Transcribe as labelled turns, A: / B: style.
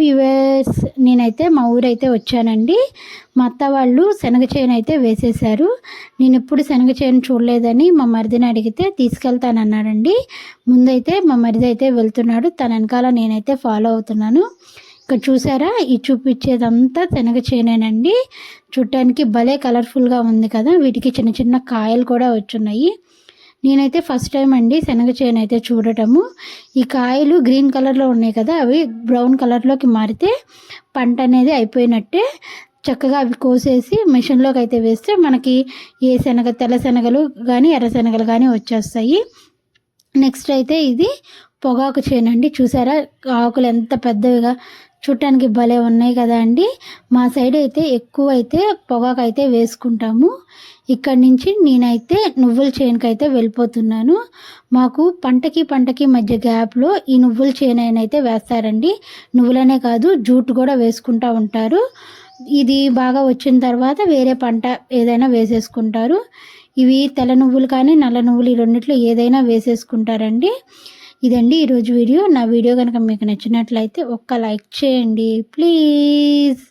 A: Viewers నేనైతే మా ఊరైతే వచ్చానండి. మా అత్త వాళ్ళు శనగ చేను అయితే వేసేశారు. నేను ఎప్పుడు శనగ చేను చూడలేదని మా మరిదిని అడిగితే తీసుకెళ్తానన్నాడండి. ముందైతే మా మరిది అయితే వెళ్తున్నాడు. తన వెనకాల నేనైతే ఫాలో అవుతున్నాను. ఇక్కడ చూసారా? ఈ చూపించేదంతా శనగ చేనేనండి. చూడటానికి భలే కలర్ఫుల్గా ఉంది కదా? వీటికి చిన్న చిన్న కాయలు కూడా వచ్చున్నాయి. నేనైతే ఫస్ట్ టైం అండి శనగ చేను అయితే చూడటము. ఈ కాయలు గ్రీన్ కలర్లో ఉన్నాయి కదా అవి బ్రౌన్ కలర్లోకి మారితే పంట అనేది అయిపోయినట్టే. చక్కగా అవి కోసేసి మిషన్లోకి అయితే వేస్తే మనకి ఏ శనగ తెల్ల శనగలు కానీ ఎర్ర శనగలు కానీ వచ్చేస్తాయి. నెక్స్ట్ అయితే ఇది పొగాకు చేనండి చూసారా? ఆకులు ఎంత పెద్దవిగా చూడటానికి భలే ఉన్నాయి కదా అండి. మా సైడ్ అయితే ఎక్కువ అయితే పొగాకు అయితే వేసుకుంటాము. ఇక్కడ నుంచి నేనైతే నువ్వుల చేనుకి అయితే వెళ్ళిపోతున్నాను. మాకు పంటకి పంటకి మధ్య గ్యాప్లో ఈ నువ్వుల చేను అయితే వేస్తారండి. నువ్వులనే కాదు జూట్ కూడా వేసుకుంటూ ఉంటారు. ఇది బాగా వచ్చిన తర్వాత వేరే పంట ఏదైనా వేసేసుకుంటారు. ఇవి తెల్ల నువ్వులు కానీ నల్ల నువ్వులు ఈ రెండిట్లో ఏదైనా వేసేసుకుంటారండి. ఇదండి ఈరోజు వీడియో. నా వీడియో కనుక మీకు నచ్చినట్లయితే ఒక్క లైక్ చేయండి. ప్లీజ్.